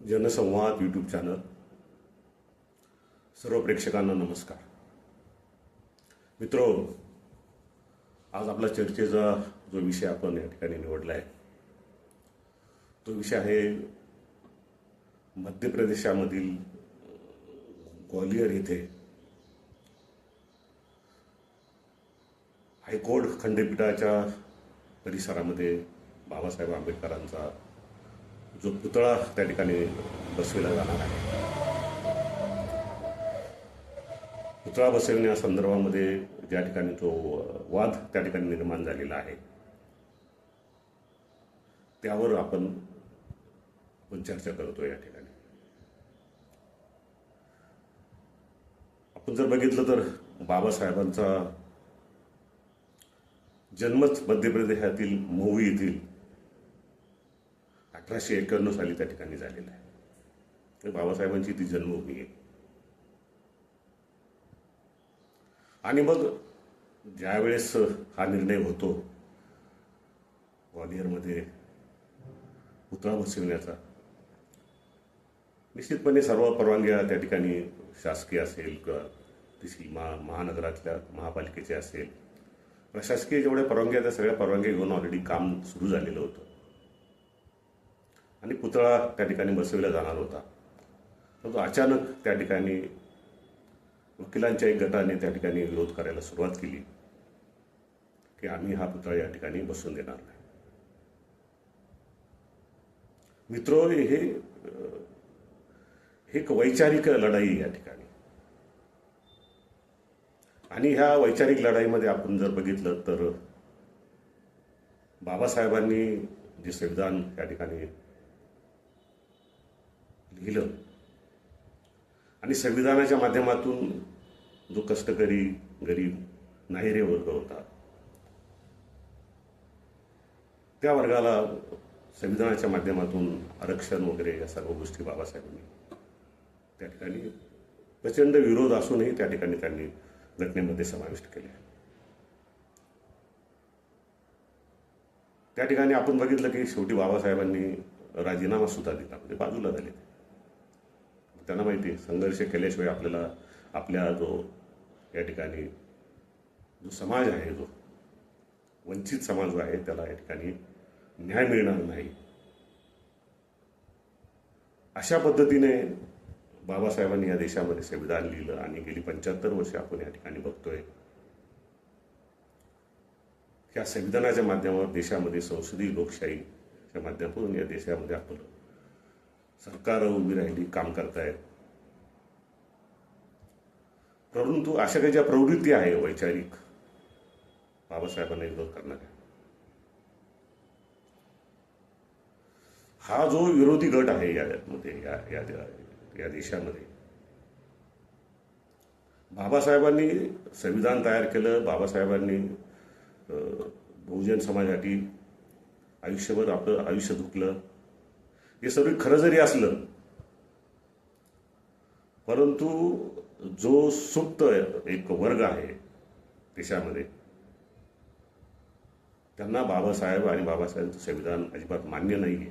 जनसंवाद YouTube channel सर्व प्रेक्षकांना नमस्कार. मित्रो आज आपला चर्चेचा जो विषय आपण या ठिकाणी निवडला आहे तो विषय आहे मध्य प्रदेशामधील ग्वालियर येथे हायकोर्ट खंडपीठाच्या परिसरामध्ये बाबासाहेब आंबेडकरांचा जो पुतळा त्या ठिकाणी बसविला जाणार आहे. पुतळा बसविण्यासंदर्भामध्ये ज्या ठिकाणी तो वाद त्या ठिकाणी निर्माण झालेला आहे त्यावर आपण आपण चर्चा करतो या ठिकाणी. आपण जर बघितलं तर बाबासाहेबांचा जन्मच मध्य प्रदेशातील मऊ येथील अठराशे एक्याण्णव साली त्या ठिकाणी झालेला आहे. तर बाबासाहेबांची ती जन्मभूमी आहे. आणि मग ज्यावेळेस हा निर्णय होतो ग्वालियरमध्ये पुतळा बसविण्याचा निश्चितपणे सर्व परवानग्या त्या ठिकाणी शासकीय असेल किंवा तिची महा महानगरातल्या महापालिकेचे असेल. प्रशासकीय जेवढ्या परवानग्या त्या सगळ्या परवानग्या घेऊन ऑलरेडी काम सुरू झालेलं होतं. आणि पुतळा त्या ठिकाणी बसविला जाणार होता. परंतु अचानक त्या ठिकाणी वकिलांच्या एक गटाने त्या ठिकाणी विरोध करायला सुरुवात केली की आम्ही हा पुतळा या ठिकाणी बसून देणार नाही. मित्रो हे एक वैचारिक लढाई या ठिकाणी. आणि ह्या वैचारिक लढाईमध्ये आपण जर बघितलं तर बाबासाहेबांनी जे संविधान या ठिकाणी लिहिलं. आणि संविधानाच्या माध्यमातून जो कष्टकरी गरीब नाहिरे वर्ग होता त्या वर्गाला संविधानाच्या माध्यमातून आरक्षण वगैरे या सर्व गोष्टी बाबासाहेबांनी त्या ठिकाणी प्रचंड विरोध असूनही त्या ठिकाणी त्यांनी घटनेमध्ये समाविष्ट केले. त्या ठिकाणी आपण बघितलं की शेवटी बाबासाहेबांनी राजीनामा सुद्धा दिला म्हणजे बाजूला झाले. त्यांना माहिती आहे. संघर्ष केल्याशिवाय आपल्याला आपल्या जो या ठिकाणी जो समाज आहे जो वंचित समाज जो आहे त्याला या ठिकाणी न्याय मिळणार नाही. अशा पद्धतीने बाबासाहेबांनी या देशामध्ये संविधान लिहिलं आणि गेली पंच्याहत्तर वर्षे आपण या ठिकाणी बघतोय. या संविधानाच्या माध्यमावर देशामध्ये संसदीय लोकशाहीच्या माध्यमातून या देशामध्ये आपलं सरकार उभी राहिली काम करतायत. परंतु अशा काही ज्या प्रवृत्ती आहे वैचारिक बाबासाहेबांना विरोध करणाऱ्या. हा जो विरोधी गट आहे यामध्ये या या या देशामध्ये बाबासाहेबांनी संविधान तयार केलं बाबासाहेबांनी बहुजन समाजासाठी आयुष्यभर आपलं आयुष्य धुकलं हे सर्व खरं जरी असलं परंतु जो सुप्त एक वर्ग आहे देशामध्ये त्यांना बाबासाहेब आणि बाबासाहेबांचं संविधान अजिबात मान्य नाही आहे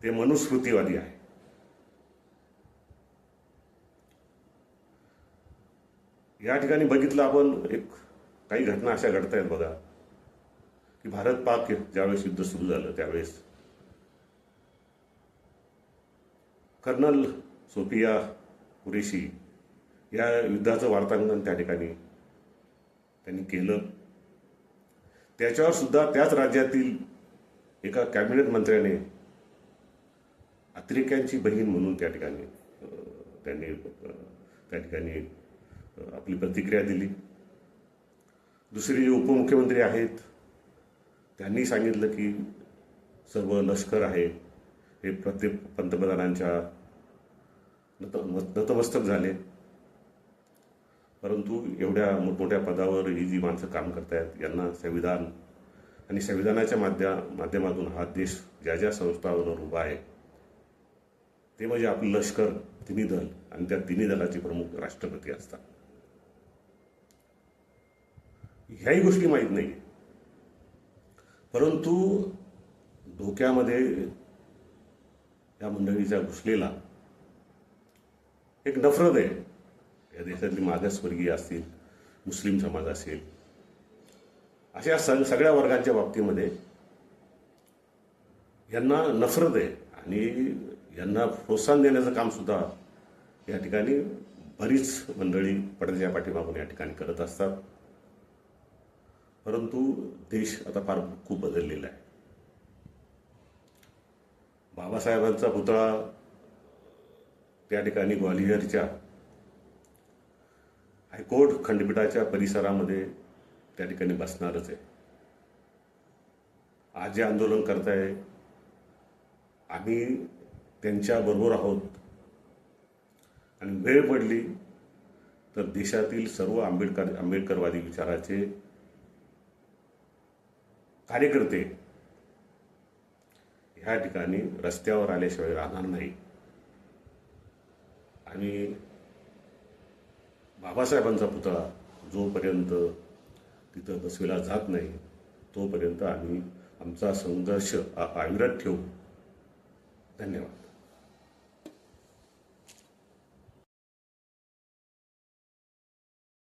ते मनुस्मृतीवादी आहे. या ठिकाणी बघितलं आपण एक काही घटना अशा घडत आहेत बघा की भारत पाक ज्यावेळेस युद्ध सुरू झालं त्यावेळेस कर्नल सोफिया कुरेशी या युद्धाचं वार्तांकन त्या ठिकाणी त्यांनी केलं. त्याच्यावर सुद्धा त्याच राज्यातील एका कॅबिनेट मंत्र्याने अतिरेक्यांची बहीण म्हणून त्या ठिकाणी त्यांनी त्या ठिकाणी आपली प्रतिक्रिया दिली. दुसरे जे उपमुख्यमंत्री आहेत त्यांनी सांगितलं की सर्व लष्कर आहे हे प्रत्येक पंतप्रधानांच्या नत नतमस्तक झाले. परंतु एवढ्या मोठमोठ्या पदावर ही जी माणसं काम करतायत यांना संविधान आणि संविधानाच्या माध्या माध्यमातून हा देश ज्या ज्या संस्थांवर उभा आहे ते म्हणजे आपलं लष्कर तिन्ही दल आणि त्या तिन्ही दलाचे प्रमुख राष्ट्रपती असतात. ह्याही गोष्टी माहीत नाही परंतु धोक्यामध्ये या मंडळीच्या घुसलेला. एक नफरत आहे. या देशातली मागासवर्गीय असतील मुस्लिम समाज असेल अशा सग सगळ्या वर्गांच्या बाबतीमध्ये यांना नफरत आहे. आणि यांना प्रोत्साहन देण्याचं काम सुद्धा या ठिकाणी बरीच मंडळी पडद्याच्या पाठीमागून या ठिकाणी करत असतात. परंतु देश आता फार खूप बदललेला आहे. बाबासाहेबांचा पुतळा त्या ठिकाणी ग्वालियरच्या हायकोर्ट खंडपीठाच्या परिसरामध्ये त्या ठिकाणी बसणारच आहे. आज जे आंदोलन करताय आम्ही त्यांच्याबरोबर आहोत. आणि वेळ पडली तर देशातील सर्व आंबेडकर आंबेडकरवादी विचाराचे कार्यकर्ते ह्या ठिकाणी रस्त्यावर आल्याशिवाय राहणार नाही. आणि बाबासाहेबांचा पुतळा जोपर्यंत तिथं बसविला जात नाही तोपर्यंत आम्ही आमचा संघर्ष आ- अविरत ठेवू. धन्यवाद.